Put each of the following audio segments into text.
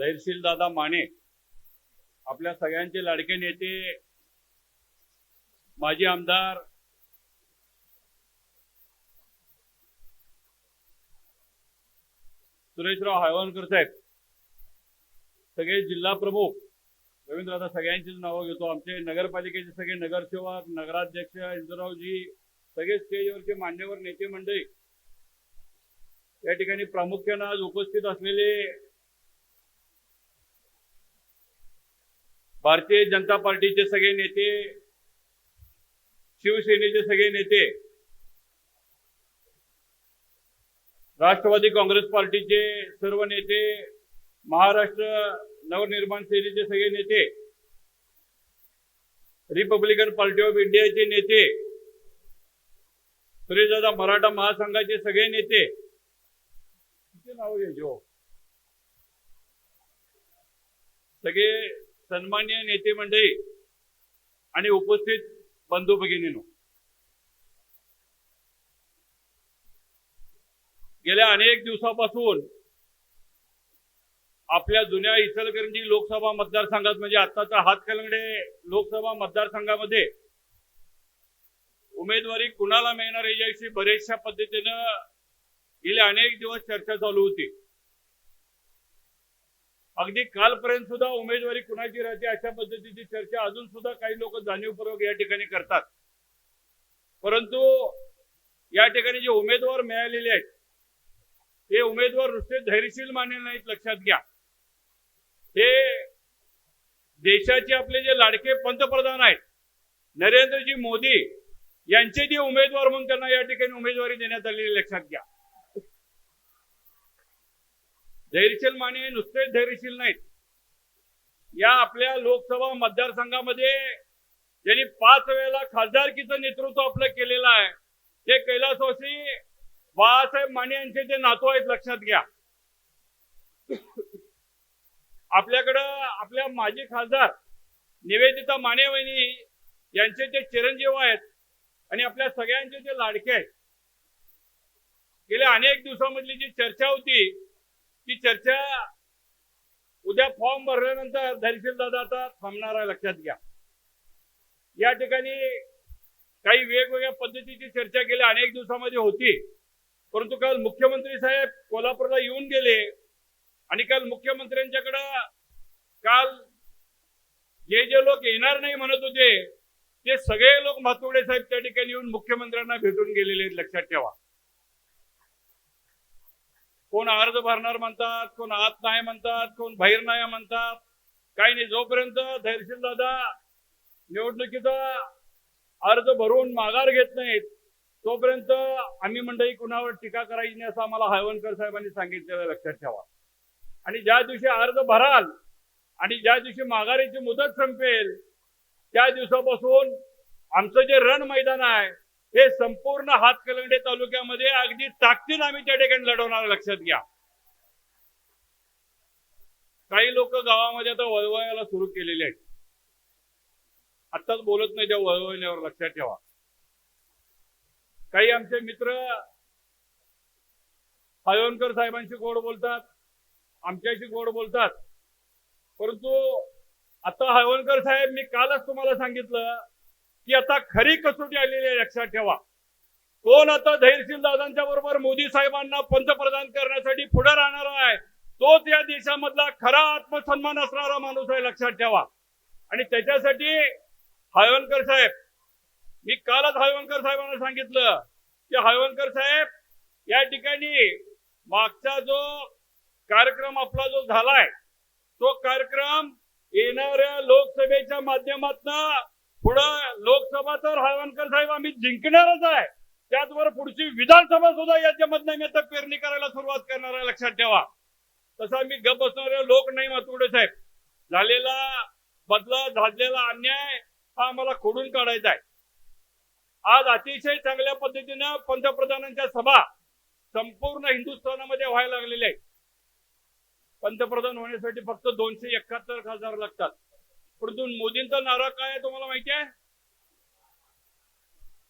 दादा माने आपल्या सगळ्यांचे लाडके नेते माजी आमदार सुरेशराव हायवानकर साहेब सगळे जिल्हा प्रमुख रवींद्र आता सगळ्यांचीच नावं घेतो. आमचे नगरपालिकेचे सगळे नगरसेवक नगराध्यक्ष इंदुरावजी सगळे स्टेजवरचे मान्यवर नेते मंडळी या ठिकाणी प्रामुख्यानं आज उपस्थित असलेले भारतीय जनता पार्टीचे सगळे नेते शिवसेनेचे सगळे नेते राष्ट्रवादी काँग्रेस पार्टीचे सर्व नेते महाराष्ट्र नवनिर्माण सेनेचे सगळे नेते रिपब्लिकन पार्टी ऑफ इंडियाचे नेते सुरेशदादा मराठा महासंघाचे सगळे नेते. नाव घ्यायचे हो. सगळे सन्मान्य नेते मंडळी आणि उपस्थित बंधू भगिनीनो गेल्या अनेक दिवसापासून आपल्या जुन्या इचलकरंजी लोकसभा मतदारसंघात म्हणजे आत्ताचा हातकलंगडे लोकसभा मतदारसंघामध्ये उमेदवारी कुणाला मिळणार याविषयी बरेचशा पद्धतीनं गेले अनेक दिवस चर्चा चालू होती. अगदी कालपर्यंत सुद्धा उमेदवारी कुणाची राहते अशा पद्धतीची चर्चा अजून सुद्धा काही लोक जाणीवपूर्वक या ठिकाणी करतात. परंतु या ठिकाणी जे उमेदवार मिळालेले आहेत ते उमेदवार नुसते धैर्यशील मान्य नाहीत लक्षात घ्या. हे देशाचे आपले जे लाडके पंतप्रधान आहेत नरेंद्रजी मोदी यांचे जे उमेदवार म्हणून त्यांना या ठिकाणी उमेदवारी देण्यात आलेली लक्षात घ्या. धैर्यशील माने नुसतेच धैर्यशील नाहीत. या आपल्या लोकसभा मतदारसंघामध्ये ज्यांनी पाच वेळेला खासदारकीचं नेतृत्व आपलं केलेलं आहे ते कैलासवासी बाळासाहेब माने यांचे जे नातू आहेत लक्षात घ्या. आपल्याकडं आपल्या माजी खासदार निवेदिता माने वहिनी यांचे जे चिरंजीव आहेत आणि आपल्या सगळ्यांचे जे लाडके आहेत गेल्या अनेक दिवसामधली जी चर्चा होती ती चर्चा उद्या फॉर्म भरल्यानंतर धैर्यशील दादा आता थांबणार आहे लक्षात घ्या. या ठिकाणी काही वेगवेगळ्या पद्धतीची चर्चा गेल्या अनेक दिवसामध्ये होती. परंतु काल मुख्यमंत्री साहेब कोल्हापूरला येऊन गेले आणि काल मुख्यमंत्र्यांच्याकडं काल जे जे लोक येणार नाही म्हणत होते ते सगळे लोक मातुडे साहेब त्या ठिकाणी येऊन मुख्यमंत्र्यांना भेटून गेलेले आहेत लक्षात ठेवा. कोण अर्ज भरणार म्हणतात कोण आत नाही म्हणतात कोण बाहेर नाही म्हणतात. काही नाही जोपर्यंत धैर्यशील दादा निवडणुकीचा अर्ज भरून माघार घेत नाहीत तोपर्यंत आम्ही मंडळी कुणावर टीका करायची नाही असं आम्हाला हायवनकर साहेबांनी सांगितलेलं लक्षात ठेवा. आणि ज्या दिवशी अर्ज भराल आणि ज्या दिवशी माघारीची मुदत संपेल त्या दिवसापासून आमचं जे रण मैदान आहे हे संपूर्ण हातकलंगडे तालुक्यामध्ये अगदी ताकदीन आम्ही त्या ठिकाणी लढवणार लक्षात घ्या. काही लोक गावामध्ये आता वळवयाला सुरू केलेले आहेत. आत्ताच बोलत नाही त्या वळवण्यावर लक्षात ठेवा. काही आमचे मित्र हयवनकर साहेबांशी गोड बोलतात आमच्याशी गोड बोलतात. परंतु आता हयवनकर साहेब मी कालच तुम्हाला सांगितलं की आता खरी कसोटी आलेली आहे लक्षात ठेवा. कोण आता धैर्यशील दादांच्या बरोबर मोदी साहेबांना पंतप्रधान करण्यासाठी पुढे राहणार आहे तोच या देशामधला खरा आत्मसन्मान असणारा माणूस आहे लक्षात ठेवा. आणि त्याच्यासाठी हयवनकर साहेब मी कालच हयवंकर साहेबांना सांगितलं की हयवंकर साहेब या ठिकाणी मागचा जो कार्यक्रम आपला जो झालाय तो कार्यक्रम येणाऱ्या लोकसभेच्या माध्यमातून पुढं लोकसभा तर हळवणकर साहेब आम्ही जिंकणारच आहे. त्याचबरोबर पुढची विधानसभा सुद्धा याच्यामधनं मी आता पेरणी करायला सुरुवात करणार आहे लक्षात ठेवा. तसं आम्ही गप बसणारे लोक नाही मातुडे साहेब. झालेला बदला झालेला अन्याय हा आम्हाला खोडून काढायचा आहे. आज अतिशय चांगल्या पद्धतीनं पंतप्रधानांच्या सभा संपूर्ण हिंदुस्थानामध्ये व्हायला लागलेल्या आहेत. पंतप्रधान होण्यासाठी फक्त दोनशे एकाहत्तर खासदार लागतात. परंतु मोदींचा नारा काय आहे तुम्हाला माहिती आहे?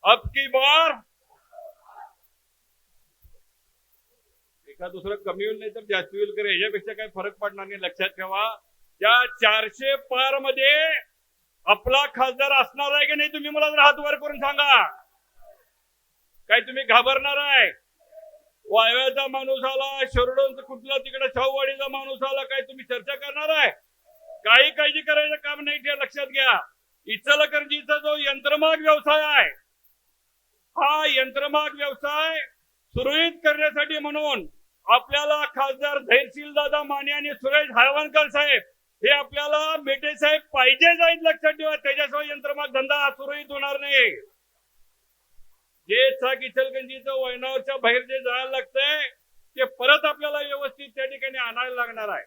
अब की बार. एका दुसरं कमी होईल नाही तर जास्त होईल करे याच्यापेक्षा काही फरक पडणार नाही. लक्षात ठेवा. त्या चारशे पारमध्ये आपला खासदार असणार आहे की नाही तुम्ही मला जर हात वर करून सांगा. काय तुम्ही घाबरणार आहे? वायव्याचा माणूस आला शरडोंचा कुठला तिकडे शाहूवाडीचा माणूस आला काय तुम्ही चर्चा करणार आहे? काही काळजी करायचं काम नाही ते लक्षात घ्या. इचलकरंजीचा जो यंत्रमाग व्यवसाय आहे हा यंत्रमाग व्यवसाय सुरळीत करण्यासाठी म्हणून आपल्याला खासदार धैर्यशील दादा माने आणि सुरेश हळवणकर साहेब हे आपल्याला मेटे साहेब पाहिजे जाईल लक्षात ठेवा. त्याच्याशिवाय यंत्रमाग धंदा सुरळीत होणार नाही. जे चाक इचलगंजीचं वैनावरच्या बाहेर जे जायला लागतंय ते परत आपल्याला व्यवस्थित त्या ठिकाणी आणायला लागणार आहे.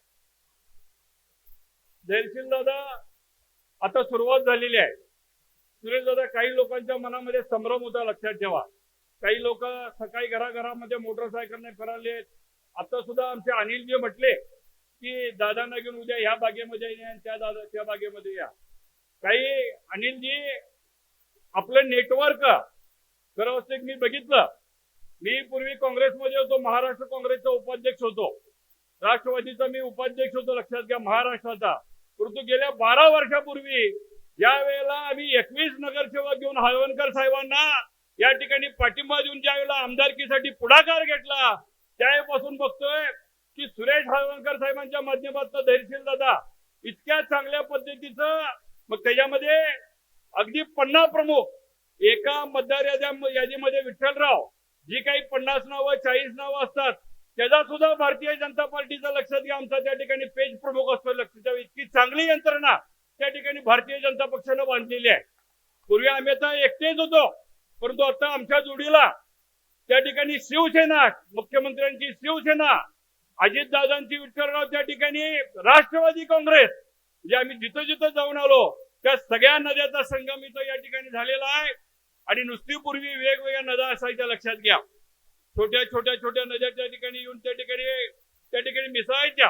धैर्यशील दादा आता सुरुवात झालेली आहे. सुरेश दादा काही लोकांच्या मनामध्ये संभ्रम होता लक्षात ठेवा. काही लोक सकाळी घराघरामध्ये मोटरसायकलने फिराले आता सुद्धा आमचे अनिल जे म्हटले की दादांना घेऊन उद्या ह्या बागेमध्ये या त्या दादा त्या बागेमध्ये या. काही अनिलजी आपलं नेटवर्क खरं असते मी बघितलं. मी पूर्वी काँग्रेसमध्ये होतो महाराष्ट्र काँग्रेसचा उपाध्यक्ष होतो. राष्ट्रवादीचा मी उपाध्यक्ष होतो लक्षात घ्या महाराष्ट्राचा. परंतु गेल्या बारा वर्षापूर्वी या वेळेला आम्ही एकवीस नगरसेवक घेऊन हळवणकर साहेबांना या ठिकाणी पाठिंबा देऊन ज्या वेळेला आमदारकीसाठी पुढाकार घेतला त्यावेळेपासून बघतोय की सुरेश हळवणकर साहेबांच्या माध्यमातून धैर्यशील दादा इतक्या चांगल्या पद्धतीचं मग त्याच्यामध्ये अगदी पन्नास प्रमुख एका मतदार यादीमध्ये विठ्ठलराव जी काही पन्नास नावं चाळीस नावं असतात त्याचा सुद्धा भारतीय जनता पार्टीचा लक्षात घ्या आमचा त्या ठिकाणी पेज प्रमुख असतो. लक्षात घ्या इतकी चांगली यंत्रणा त्या ठिकाणी भारतीय जनता पक्षानं बांधलेली आहे. पूर्वी आम्ही आता एकटेच होतो. परंतु आता आमच्या जोडीला त्या ठिकाणी शिवसेना मुख्यमंत्र्यांची शिवसेना अजितदादांची विठ्ठलराव त्या ठिकाणी राष्ट्रवादी काँग्रेस जे आम्ही जिथं जिथं जाऊन आलो त्या सगळ्या नद्याचा संगम इथं या ठिकाणी झालेला आहे. आणि नुसती पूर्वी वेगवेगळ्या नद्या असायच्या लक्षात घ्या. छोट्या छोट्या छोट्या नद्या त्या ठिकाणी येऊन त्या ठिकाणी त्या ठिकाणी मिसळायच्या.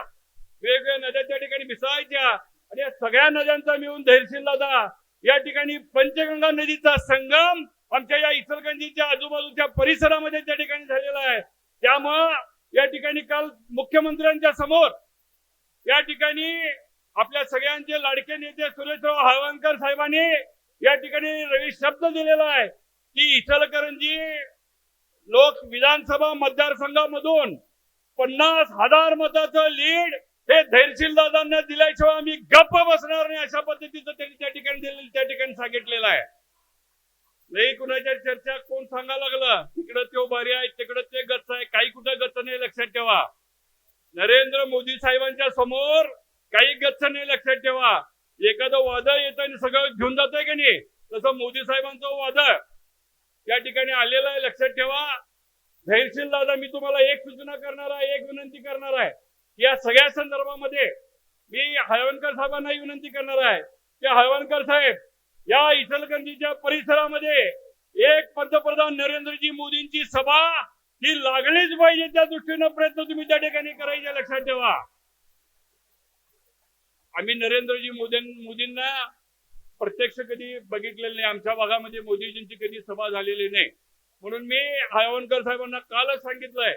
वेगवेगळ्या नद्या त्या ठिकाणी मिसळायच्या. आणि या सगळ्या नद्यांचा मिळून धैर्यशील या ठिकाणी पंचगंगा नदीचा संगम आमच्या या इचलगंजीच्या आजूबाजूच्या परिसरामध्ये त्या ठिकाणी झालेला आहे. त्यामुळं या ठिकाणी काल मुख्यमंत्र्यांच्या समोर या ठिकाणी आपल्या सगळ्यांचे लाडके नेते सुरेशराव हळवणकर साहेबांनी या ठिकाणी रवी शब्द दिलेला आहे की इचलकरंजी लोक विधानसभा मतदारसंघामधून पन्नास हजार मताचं लीड हे धैर्यशील दादांना दिल्याशिवाय आम्ही गप्प बसणार नाही अशा पद्धतीचं त्यांनी त्या ठिकाणी दिलेलं त्या ठिकाणी सांगितलेलं आहे. नाही कुणाच्या चर्चा कोण सांगा लागलं? तिकडं तो बरी आहे तिकडं ते गच्च आहे. काही कुठं गच्च नाही लक्षात ठेवा. नरेंद्र मोदी साहेबांच्या समोर काही गच्च नाही लक्षात ठेवा. एखादं वादळ येतं आणि सगळं घेऊन जात आहे की नाही? तसं मोदी साहेबांचं वादळ. या ठिकाणी आलेलं आहे लक्षात ठेवा. धैर्यशील दादा मी तुम्हाला एक सूचना करणार आहे एक विनंती करणार आहे. या सगळ्या संदर्भामध्ये मी हळवणकर साहेबांनाही विनंती करणार आहे की हळवणकर साहेब या इचलकरंजीच्या परिसरामध्ये एक पंतप्रधान नरेंद्रजी मोदींची सभा ही लागलीच पाहिजे त्या दृष्टीनं प्रयत्न तुम्ही त्या ठिकाणी करायचे लक्षात ठेवा. आम्ही नरेंद्रजी मोदी मोदींना प्रत्यक्ष कधी बघितलेलं नाही. आमच्या भागामध्ये मोदीजींची कधी सभा झालेली नाही. म्हणून मी आयवणकर साहेबांना कालच सांगितलंय.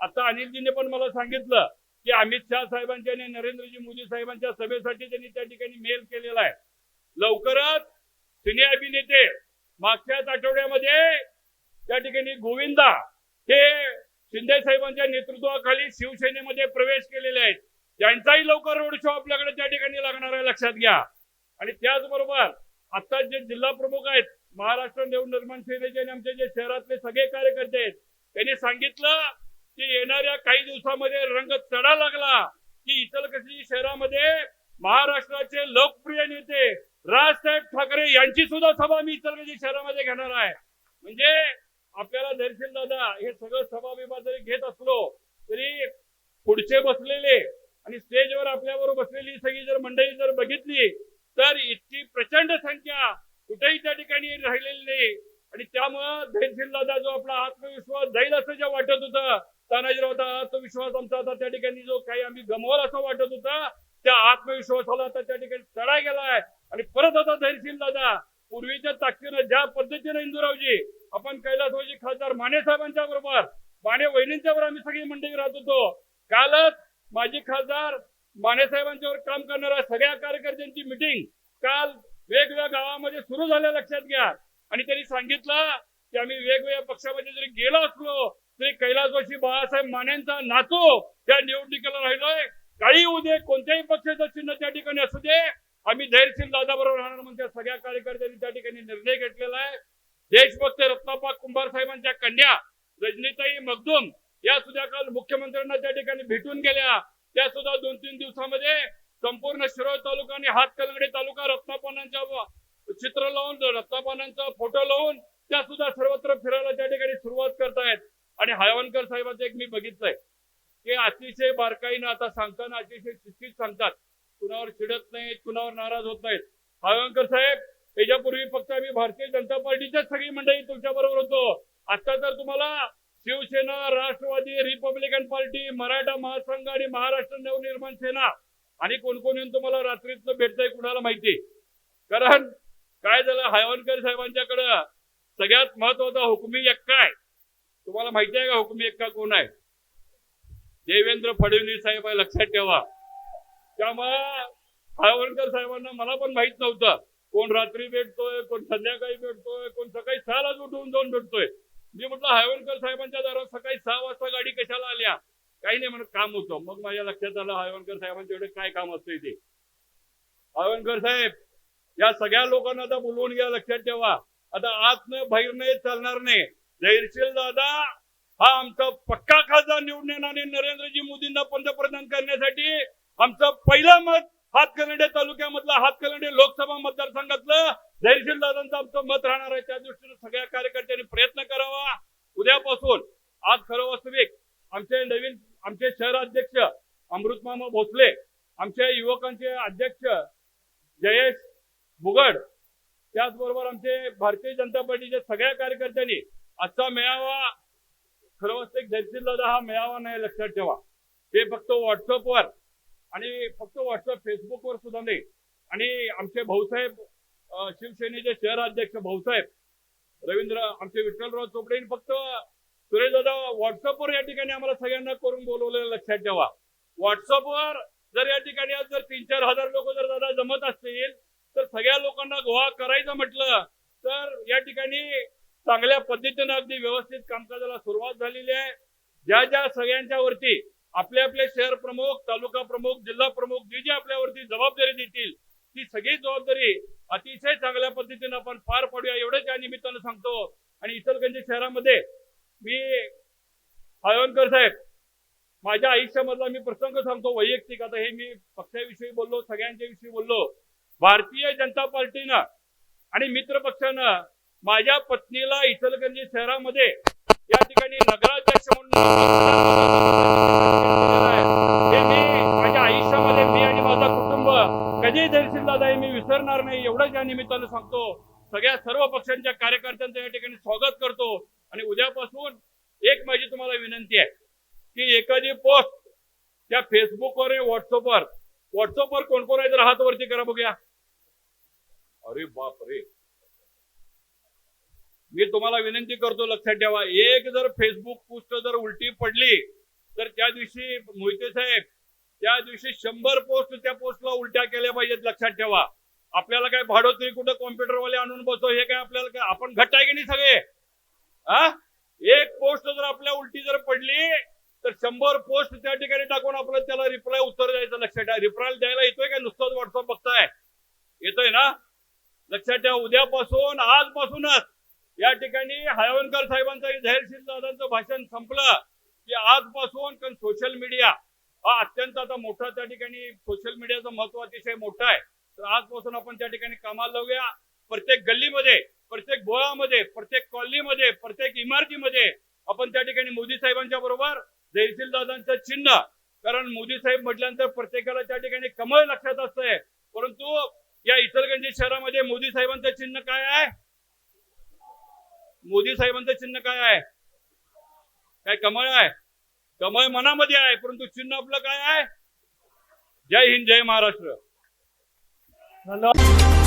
आता अनिलजीने पण मला सांगितलं की अमित शहा साहेबांच्या आणि नरेंद्रजी मोदी साहेबांच्या सभेसाठी त्यांनी त्या ठिकाणी मेल केलेला आहे. लवकरच सिने अभिनेते मागच्याच आठवड्यामध्ये त्या ठिकाणी गोविंदा हे शिंदे साहेबांच्या नेतृत्वाखाली शिवसेनेमध्ये प्रवेश केलेले आहेत. त्यांचाही लवकर रोड शो आपल्याकडे त्या ठिकाणी लागणार आहे लक्षात घ्या. आणि त्याचबरोबर आता जे जिल्हा प्रमुख आहेत महाराष्ट्र नवनिर्माण सेनेचे आणि आमचे जे शहरातले सगळे कार्यकर्ते आहेत त्यांनी सांगितलं की येणाऱ्या काही दिवसामध्ये रंग चढा लागला की इचलकरंजी शहरामध्ये महाराष्ट्राचे लोकप्रिय नेते राजसाहेब ठाकरे यांची सुद्धा सभा मी इचलकरंजी शहरामध्ये घेणार आहे. म्हणजे आपल्याला धरशील दादा हे सगळं सभा विभा जरी घेत असलो तरी पुढचे बसलेले आणि स्टेजवर आपल्याबरोबर बसलेली सगळी जर मंडळी जर बघितली तर इतकी प्रचंड संख्या कुठेही त्या ठिकाणी राहिलेली नाही. आणि त्यामुळं धैर्यशील दादा जो आपला आत्मविश्वास जाईल असं जे वाटत होतं तानाजीरावचा आत्मविश्वास आमचा आता त्या ठिकाणी जो काही आम्ही गमवला असं वाटत होतं त्या आत्मविश्वासाला आता त्या ठिकाणी चढा गेलाय. आणि परत आता धैर्यशील दादा पूर्वीच्या ताकदीनं ज्या पद्धतीनं इंदुरावजी आपण कैलासवाजी खासदार माने साहेबांच्या बरोबर माने वहिनींच्या बरोबर आम्ही सगळी मंडळी राहत होतो. कालच माजी खासदार माने साहेबांच्यावर काम करणाऱ्या सगळ्या कार्यकर्त्यांची मिटिंग काल वेगवेगळ्या गावामध्ये सुरू झाल्या लक्षात घ्या. आणि त्यांनी सांगितलं की आम्ही वेगवेगळ्या पक्षामध्ये जरी गेलो असलो तरी कैलासवासी बाळासाहेब मानेंचा नातू त्या निवडणुकीला राहिलोय. काही उद्या कोणत्याही पक्षाचं चिन्ह त्या ठिकाणी असू दे आम्ही धैर्यशील दादा बरोबर राहणार म्हणजे सगळ्या कार्यकर्त्यांनी त्या ठिकाणी निर्णय घेतलेला आहे देशभक्त रत्नापा कुंभार साहेबांच्या कन्या रजनीताई मगदूम या सुद्धा काल मुख्यमंत्र्यांना त्या ठिकाणी भेटून गेल्या त्या सुद्धा दोन तीन दिवसामध्ये संपूर्ण शिरोळ तालुका आणि हातकलंगडे तालुका रत्नापानांच्या चित्र लावून रत्नापानांचा फोटो लावून त्या सुद्धा सर्वत्र फिरायला त्या ठिकाणी सुरुवात करतायत आणि हयवणकर साहेबांचं एक मी बघितलंय. ते अतिशय बारकाईनं आता सांगताना अतिशय शिस्तीत सांगतात. कुणावर चिडत नाहीत कुणावर नाराज होत नाहीत. हयवणकर साहेब याच्यापूर्वी फक्त आम्ही भारतीय जनता पार्टीच्याच सगळी मंडळी तुमच्या बरोबर होतो. आता तर तुम्हाला शिवसेना राष्ट्रवादी रिपब्लिकन पार्टी मराठा महासंघ आणि महाराष्ट्र नवनिर्माण सेना आणि कोण कोण येऊन तुम्हाला रात्रीतलं भेटतंय कुणाला माहिती? कारण काय झालं हयवणकर साहेबांच्याकडं सगळ्यात महत्त्वाचा हुकमी एक काय? तुम्हाला माहिती आहे का एक का कोण आहे? देवेंद्र फडणवीस साहेब आहे लक्षात ठेवा. त्यामुळे सावरकर साहेबांना मला पण माहीत नव्हतं. कोण रात्री भेटतोय कोण संध्याकाळी भेटतोय कोण सकाळी सहालाच उठून जाऊन भेटतोय. मी म्हटलं हायवणकर साहेबांच्या दारात सकाळी सहा वाजता गाडी कशाला आल्या? काही नाही म्हणत काम होतं. मग माझ्या लक्षात आलं हायवणकर साहेबांच्याकडे काय काम असतं ते हायवणकर साहेब या सगळ्या लोकांना आता बोलवून घ्या लक्षात ठेवा. आता आत न बाहेर नाही चालणार नाही. जैरशील दादा हा आमचा पक्का खासदार निवडून येणार आणि नरेंद्रजी मोदींना पंतप्रधान करण्यासाठी आमचं पहिलं मत हातकलंडे तालुक्यामधला हातकलंडे लोकसभा मतदारसंघातलं धैर्यशील दादांचं आमचं मत राहणार आहे. त्या दृष्टीने सगळ्या कार्यकर्त्यांनी प्रयत्न करावा. उद्यापासून आज खरं वास्तविक आमचे नवीन आमचे शहराध्यक्ष अमृतमामा भोसले आमच्या युवकांचे अध्यक्ष जयेश बुगड त्याचबरोबर आमचे भारतीय जनता पार्टीच्या सगळ्या कार्यकर्त्यांनी आजचा मेळावा खरं वास्तविक हा मेळावा नाही लक्षात ठेवा. ते फक्त व्हॉट्सअपवर आणि फक्त व्हॉट्सअप फेसबुकवर सुद्धा नाही. आणि आमचे भाऊसाहेब शिवसेनेचे शहर अध्यक्ष भाऊसाहेब रवींद्र आमचे विठ्ठलराव चोपडे फक्त सुरेश दादा व्हॉट्सअपवर या ठिकाणी आम्हाला सगळ्यांना करून बोलवलेलं लक्षात ठेवा. व्हॉट्सअपवर जर या ठिकाणी आज जर तीन चार हजार लोक जर दादा जमत असतील तर सगळ्या लोकांना गोळा करायचं म्हटलं तर या ठिकाणी चांगल्या पद्धतीनं अगदी व्यवस्थित कामकाजाला सुरुवात झालेली आहे. ज्या ज्या सगळ्यांच्या वरती आपले आपले शहर प्रमुख तालुका प्रमुख जिल्हा प्रमुख जी जी आपल्यावरती जबाबदारी देतील ती सगळी जबाबदारी अतिशय चांगल्या पद्धतीनं आपण पार पाडूया एवढंच या निमित्तानं सांगतो. आणि इचलगंजी शहरामध्ये मी हळवणकर साहेब माझ्या आयुष्यामधला मी प्रसंग सांगतो वैयक्तिक. आता हे मी पक्षाविषयी बोललो सगळ्यांच्या विषयी बोललो. भारतीय जनता पार्टीनं आणि मित्र पक्षानं माझ्या पत्नीला इचलकरंजी शहरामध्ये या ठिकाणी नगराध्यक्ष म्हणून माझ्या आयुष्यामध्ये मी आणि कुटुंब कधी धैर्यशील जाईल मी विसरणार नाही एवढंच या निमित्तानं सांगतो. सगळ्या सर्व पक्षांच्या कार्यकर्त्यांचं या ठिकाणी स्वागत करतो. आणि उद्यापासून एक माझी तुम्हाला विनंती आहे की एखादी पोस्ट त्या फेसबुकवर व्हॉट्सअपवर व्हॉट्सअपवर कोण कोण आहे तर हात वरती करा बघूया. अरे बाप रे मी तुम्हाला विनंती करतो लक्षात ठेवा. एक जर फेसबुक पोस्ट जर उलटी पडली तर त्या दिवशी मोहिते साहेब त्या दिवशी शंभर पोस्ट त्या पोस्टला उलट्या केल्या पाहिजेत लक्षात ठेवा. आपल्याला काय भाडोत्री कुठं कॉम्प्युटरवाले आणून बसतो हे काय आपल्याला काय आपण घट्ट आहे की नाही सगळे? हा एक पोस्ट जर आपल्या उलटी जर पडली तर शंभर पोस्ट त्या ठिकाणी टाकून आपल्याला त्याला रिप्लाय उत्तर द्यायचं लक्षात ठेवा. रिप्लाय द्यायला येतोय का? नुसतंच व्हॉट्सअप बघताय. येतोय ना? लक्षात ठेवा. उद्यापासून आजपासूनच या ठिकाणी हळवणकर साहेबांचं आणि धैर्यशील दादांचं भाषण संपलं की आजपासून कारण सोशल मीडिया हा अत्यंत आता मोठा त्या ठिकाणी सोशल मीडियाचं महत्त्व अतिशय मोठं आहे. तर आजपासून आपण त्या ठिकाणी कामाला लावूया. प्रत्येक गल्लीमध्ये प्रत्येक बोळामध्ये प्रत्येक कॉलनीमध्ये प्रत्येक इमारतीमध्ये आपण त्या ठिकाणी मोदी साहेबांच्या बरोबर जयशील दादांचं चिन्ह कारण मोदी साहेब म्हटल्यानंतर प्रत्येकाला त्या ठिकाणी कमळ लक्षात असतंय. परंतु या इचलगंजी शहरामध्ये मोदी साहेबांचं चिन्ह काय आहे? मोदी साहेबांचं चिन्ह काय आहे? काय कमळ आहे? कमळ मनामध्ये आहे परंतु चिन्ह आपलं काय आहे? जय हिंद जय महाराष्ट्र. धन्यवाद.